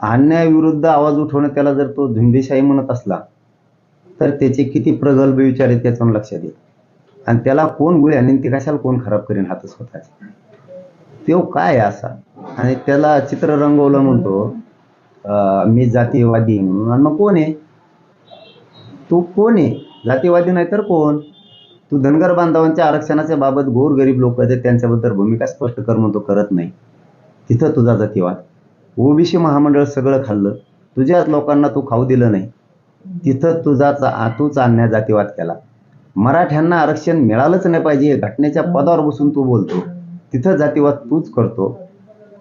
अन्यायाविरुद्ध आवाज उठवणं त्याला जर तो धुंदेशाही म्हणत असला तर त्याचे किती प्रगल्भ विचार आहेत त्याचं लक्षात येईल आणि त्याला कोण गुळे आणि ते कशाला कोण खराब करेन हात स्वतःच? तो काय आहे असा? आणि त्याला चित्र रंगवलं म्हणतो मी जातीयवादी म्हणून. आणि मग कोण आहे? तू कोण आहे? जातीवादी नाही तर कोण? तू धनगर बांधवांच्या आरक्षणाच्या बाबत गोरगरीब लोक आहेत त्यांच्याबद्दल भूमिका स्पष्ट कर म्हणतो करत नाही. तिथं तुझा जातीवाद ओबीसी महामंडळ सगळं खाल्लं. तुझ्याच लोकांना तू खाऊ दिलं नाही. तिथं तुझा चा- तूच अन्याय जातीवाद केला. मराठ्यांना आरक्षण मिळालंच नाही पाहिजे घटनेच्या पदावर बसून तू बोलतो. तिथं जातीवाद तूच करतो.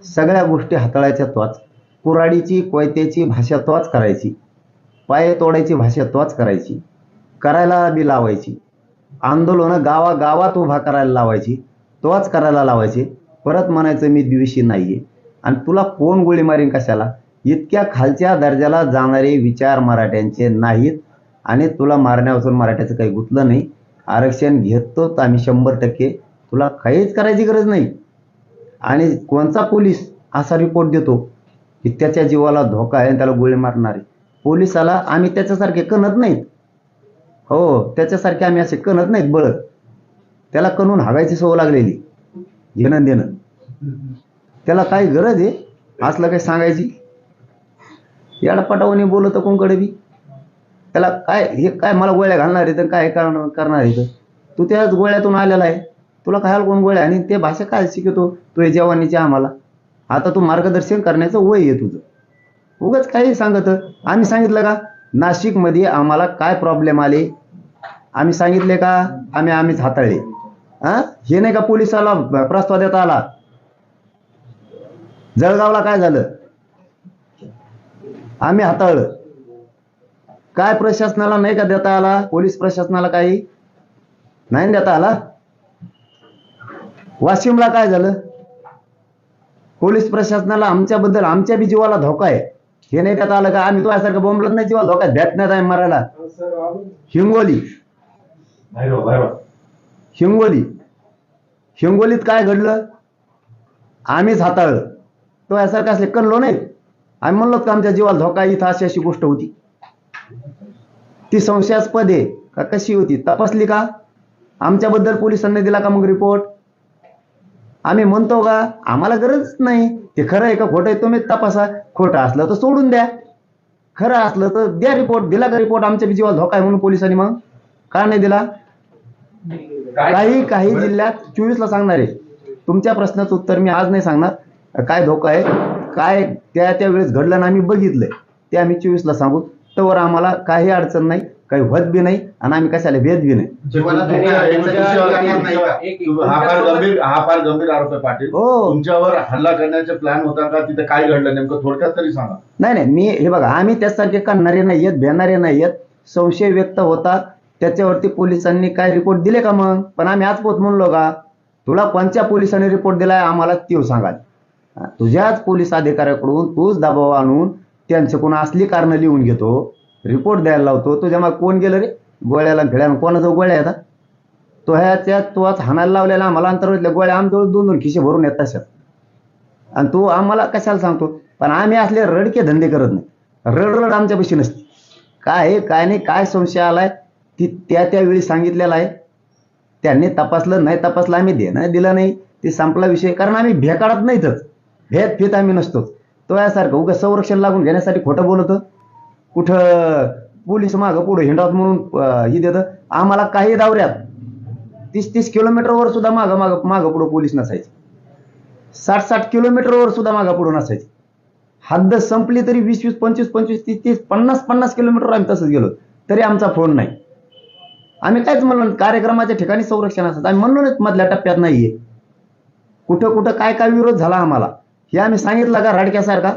सगळ्या गोष्टी हाताळायच्या त्वाच कुराडीची कोयत्याची भाषा तोच करायची. पाय तोडायची भाषा तोच करायची. करायला बी लावायची. आंदोलनं गावागावात उभा करायला लावायची. तोच करायला लावायचे. परत म्हणायचं मी दिवशी नाही आहे आणि तुला कोण गोळी मारीन कशाला? इतक्या खालच्या दर्जाला जाणारे विचार मराठ्यांचे नाहीत आणि तुला मारण्यापासून मराठ्याचं काही गुतलं नाही. आरक्षण घेतोच आम्ही शंभर टक्के. तुला काहीच करायची गरज नाही. आणि कोणचा पोलीस असा रिपोर्ट देतो की त्याच्या जीवाला धोका आहे त्याला गोळी मारणार? पोलिसाला आम्ही त्याच्यासारखे कणत नाहीत. हो त्याच्यासारखे आम्ही असे कणत नाहीत बळत. त्याला कणून हागायची सवय लागलेली. घेणं देणं. त्याला काय गरज आहे? असलं काय सांगायची? याला पटावणी बोलत कोणकडे बी? त्याला काय हे काय मला गोळ्या घालणार आहे तर काय करणार करणार आहे तर तू त्याच गोळ्यातून आलेला आहे. तुला काय कोण गोळ्या? आणि ते भाषा काय शिकवतो? तू हे जवानीची आम्हाला. आता तू मार्गदर्शन करण्याचं वय आहे तुझं. उगाच काही सांगत. आम्ही सांगितलं का? नाशिकमध्ये आम्हाला काय प्रॉब्लेम आले? आम्ही सांगितले का? आम्ही आम्हीच हाताळले. हा? हे नाही का पोलिसाला प्रस्ताव देता आला? जळगावला काय झालं? आम्ही हाताळलं. काय प्रशासनाला नाही का देता आला? पोलीस प्रशासनाला काही? नाही देता आला? वाशिमला काय झालं? पोलीस प्रशासनाला आमच्याबद्दल आमच्या बी जीवाला धोका आहे. हे नाही देता आलं का? आम्ही तो यासारखं बोंबलत नाही जीवाला धोका भेटण्यात आहे मरायला. हिंगोली. हिंगोली. हिंगोलीत काय घडलं? आम्हीच हाताळलं. तो यासारखं असले कणलो नाही. आम्ही म्हणलो का आमच्या जीवाला धोका इथं अशी अशी गोष्ट होती. ती संशयास्पद आहे का? कशी होती? तपासली का? आमच्याबद्दल पोलिसांनी दिला का मग रिपोर्ट आम्ही म्हणतो का? आम्हाला गरज नाही. ते खरं आहे का खोटं आहे तुम्ही तपासा. खोटं असलं तर सोडून द्या. खरं असलं तर द्या रिपोर्ट दिला का रिपोर्ट आमच्या जीवाला धोका आहे म्हणून पोलिसांनी मग. का नाही दिला? काही काही जिल्ह्यात चोवीस ला सांगणार आहे. तुमच्या प्रश्नाचं उत्तर मी आज नाही सांगणार. काय धोका आहे? काय त्या त्या वेळेस घडलं आणि आम्ही बघितलंय. ते आम्ही चोवीस ला सांगू तर आम्हाला काही अडचण नाही काही होत बी नाही आणि आम्ही कशाला भेद बी नाही. हा फार गंभीर हा फार गंभीर आरोप आहे पाटील. हो. तुमच्यावर हल्ला करण्याचा प्लॅन होता का? तिथे काय घडलं नेमकं? थोडक्यात तरी सांगा. नाही नाही मी हे बघा आम्ही त्यासारखे करणारे नाही आहेत भेणारे नाही आहेत संशय व्यक्त होता. त्याच्यावरती पोलिसांनी काय रिपोर्ट दिले का मग? पण आम्ही आज पोत म्हणलो का? तुला कोणत्या पोलिसांनी रिपोर्ट दिलाय? आम्हाला त्यो सांगा. तुझ्याच पोलीस अधिकाऱ्याकडून तूच दबाव आणून त्यांच्याकडून असली कारणं लिहून घेतो रिपोर्ट द्यायला लावतो तुझ्या मग कोण गेलं रे? गोळ्याला फिळ्याला कोणाचा गोळ्या येतात तो ह्याच्या तोच हाणायला लावलेला आम्हाला. अंतरावरल्या गोळ्या आमजवळ दोन दोन खिशे भरून येत तशात आणि तो आम्हाला कशाला सांगतो? पण आम्ही असले रडके धंदे करत नाही. रड रड आमच्यापाशी नसते. काय आहे काय नाही काय संशय आलाय ती त्या त्यावेळी सांगितलेला आहे. त्यांनी तपासलं नाही तपासलं आम्ही देणं दिलं नाही. ते संपला विषय. कारण आम्ही भेकाडत नाहीतच भेद फित आम्ही नसतोच तो यासारखं उगा संरक्षण लागून घेण्यासाठी खोटं बोलतं कुठं पोलीस मागं पुढं हिंडावत म्हणून ही देतं. आम्हाला काही दावऱ्यात तीस तीस किलोमीटरवर सुद्धा मागं मागं मागं पुढं पोलीस नसायचे. साठ साठ किलोमीटरवर सुद्धा मागं पुढं नसायचे. हद्द संपली तरी वीस वीस पंचवीस पंचवीस तीस तीस पन्नास पन्नास किलोमीटर आम्ही तसंच गेलो. तरी आमचा फोन नाही. आम्ही काहीच म्हणलो कार्यक्रमाच्या ठिकाणी संरक्षण असतात आम्ही म्हणलो नाही मधल्या टप्प्यात नाहीये. कुठं कुठं काय काय विरोध झाला आम्हाला? हे आम्ही सांगितलं का राडक्यासारखा?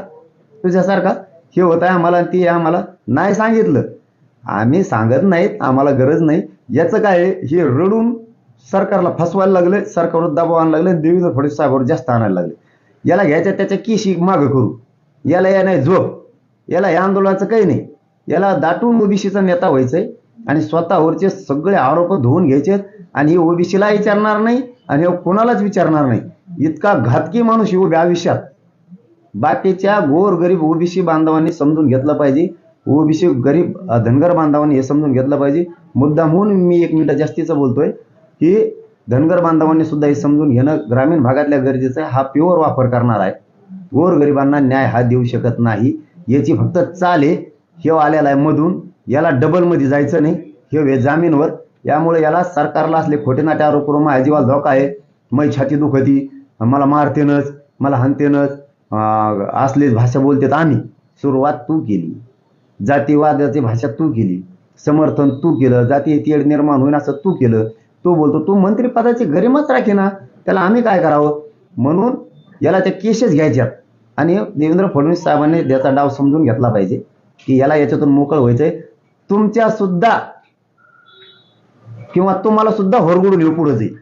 तुझ्यासारखा? हे होत आहे आम्हाला ती ते आम्हाला नाही सांगितलं. आम्ही सांगत नाहीत आम्हाला गरज नाही. याचं काय हे रडून सरकारला फसवायला लागले सरकारवर दबाव आणायला लागले देवेंद्र फडणवीस साहेबांवर जास्त आणायला लागले. याला घ्यायच्या त्याच्या किशी मागं करू. याला या नाही झोप. याला या आंदोलनाचं काही नाही. याला दाटून ओबीसीचा नेता व्हायचंय आणि स्वतःवरचे सगळे आरोप धुवून घ्यायचे आणि हे ओबीसीला विचारणार नाही आणि हे कोणालाच विचारणार नाही. इतका घातकी माणूस येऊ हो आयुष्यात. बाकीच्या गोर गरीब ओबीसी बांधवांनी समजून घेतलं पाहिजे. ओबीसी गरीब धनगर बांधवांनी हे समजून घेतलं पाहिजे. मुद्दा म्हणून मी एक मिनिट जास्तीचं बोलतोय की धनगर बांधवांनी सुद्धा हे समजून घेणं ग्रामीण भागातल्या गरजेचं आहे. हा प्युअर वापर करणार आहे. गोर गरिबांना न्याय हा देऊ शकत नाही. याची फक्त चाल आहे हे आलेला आहे मधून. याला डबलमध्ये जायचं नाही. हे वे जामीनवर. यामुळे याला सरकारला असले खोटे नाटे आरोप करून माझ्या जीवाला धोका आहे. मै छाती दुखती. मला मारतेनच मला हानतेनच. असलीच भाषा बोलतेत आम्ही. सुरुवात तू केली. जातीवादाची भाषा तू केली. समर्थन तू केलं. जाती तेढ निर्माण होईन असं तू केलं. तो बोलतो तू मंत्रिपदाची गरिमाच राखे ना. त्याला आम्ही काय करावं? म्हणून याला त्या केसेस घ्यायच्यात. आणि देवेंद्र फडणवीस साहेबांनी त्याचा डाव समजून घेतला पाहिजे. की याला याच्यातून मोकळ व्हायचंय. तुमच्या सुद्धा किंवा तुम्हाला सुद्धा होरगुडून येऊ पुढे जाईल.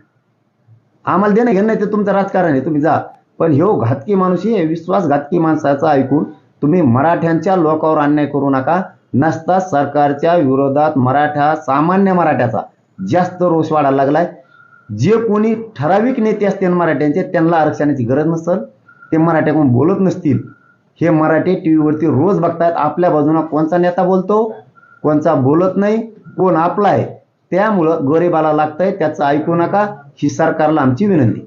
आम्हाला देणं घेणं नाही ते तुमचं राजकारण आहे. तुम्ही जा. पण ह्यो घातकी माणूस विश्वासघातकी माणसाचा ऐकून तुम्ही मराठ्यांच्या लोकांवर अन्याय करू नका. नसता सरकारच्या विरोधात मराठा सामान्य मराठ्याचा जास्त रोष वाढायला लागलाय. जे कोणी ठराविक नेते असतील मराठ्यांचे त्यांना आरक्षणाची गरज नसेल. ते मराठ्याकडून बोलत नसतील. हे मराठी टी व्हीवरती रोज बघतात आपल्या बाजूनं कोणचा नेता बोलतो कोणचा बोलत नाही कोण आपला आहे त्यामुळं गरिबाला लागतंय त्याचं ऐकू नका. ही सरकारला आमची विनंती.